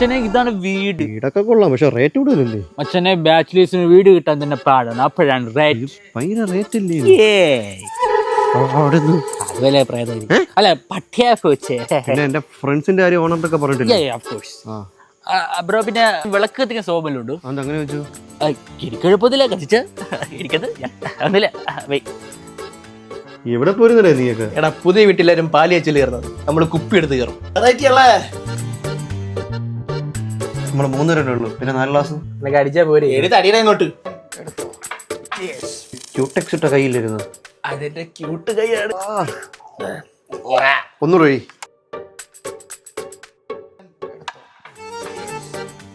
മച്ചനെ ഇതാണ് വീട്. വീടൊക്കെ കൊള്ളാം പക്ഷെ റേറ്റ് കൂടുതലല്ലേ മച്ചനെ ബാച്ചിലേഴ്സിന് വീട് കിട്ടാൻ തന്നെ പാടാണ്. അപ്പോഴാണ് റേറ്റ് ഭയങ്കര റേറ്റ് നിന്ന് അതുപോലെ പ്രേതമായിരിക്കും അല്ല പട്ടിയാ വെച്ചേ. പിന്നെ എന്റെ ഫ്രണ്ട്സിന്റെ കാര്യം ഓണറിനൊക്കെ പറഞ്ഞിട്ടില്ലേ? ഓഫ് കോഴ്സ് ബ്രോ പിന്നെ വിളക്ക് കത്തിക്കാൻ സോമല്ലുണ്ട് അത് അങ്ങനെ വെച്ചു? എനിക്കെഴുപ്പത്തില്ല കത്തിച്ച. എനിക്കത് ഒന്നില്ല വെയ് എവിടെ പോരുന്നില്ലേ നീ എടാ പുതിയ വീട്ടിലാരും പാൽ നമ്മൾ കയറുന്നത് നമ്മൾ കുപ്പി എടുത്ത് കയറും അതായിട്ടല്ലേ നമ്മൾ മൂന്ന് പേരല്ലേ ഉള്ളൂ. പിന്നെ നാല് ക്ലാസ് എനിക്ക് അടിച്ചാ പോരെ. എടുത്ത്. അടിയുടെ അങ്ങോട്ട് ക്യൂടെക്സ് ഇട്ട കയ്യിലിരുന്നു അതിന്റെ ക്യൂട്ട് കൈയാണ്. ഒന്നുകൂടെ ഒഴി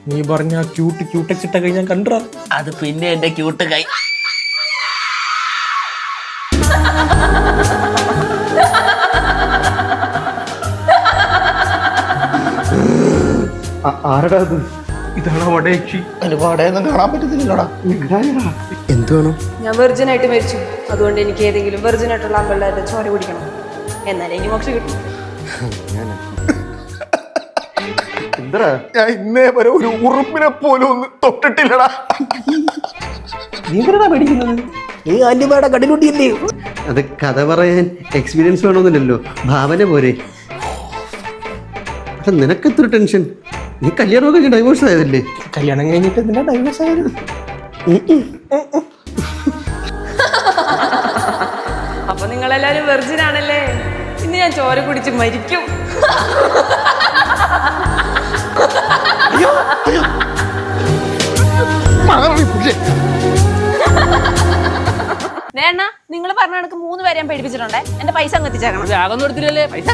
നീ പറഞ്ഞ ക്യൂട്ട് ക്യൂടെക്സ് ഇട്ട കൈ ഞാൻ കണ്ടാ അത് പിന്നെ എന്റെ ക്യൂട്ട് കൈ. ആരടാ അത് ഇതാണ് വടയക്ഷി അതിന് വടയൊന്നും കാണാൻ പറ്റത്തില്ലടാ എന്ത് വേണം? ഞാൻ വെർജിൻ ആയിട്ട് മരിച്ചു. അതുകൊണ്ട് എനിക്ക് ഏതെങ്കിലും വെർജിൻ ആയിട്ടുള്ള അമ്പലത്തെ ചോര കുടിക്കണം. എന്നാലേ എനിക്ക് മോക്ഷം കിട്ടും. ഞാൻ ഇന്നേ വരെ ഒരു ഉറുപ്പിനെ പോലും ഒന്ന് തൊട്ടിട്ടില്ലടാ. നീ എന്തിനാ പേടിക്കുന്നത്? നീ ആന്റിമാടെ കടിലുട്ടിയല്ലേ അത് കഥ പറയാൻ എക്സ്പീരിയൻസ് വേണമെന്നില്ലല്ലോ. ഭാവന പോരെ. നിനക്ക് നിനക്കെത്ര ടെൻഷൻ നീ കല്യാണം കഴിഞ്ഞ് ഡൈവോഴ്സ് ആയതല്ലേ? കല്യാണം കഴിഞ്ഞിട്ട് എന്തിനാ ഡൈവോഴ്സ് ആയത്. അപ്പൊ നിങ്ങളെല്ലാരും വെർജിൻ ആണല്ലേ? ഇന്ന് ഞാൻ ചോര കുടിച്ച് മരിക്കും. വേണ്ട നിങ്ങൾ പറഞ്ഞ കണക്ക് മൂന്ന് പേരെയും പേടിപ്പിച്ചിട്ടുണ്ടേ? എന്റെ പൈസ അങ്ങ് എത്തിച്ചേക്കണം. ആകൊന്നും എടുത്തില്ലല്ലേ പൈസ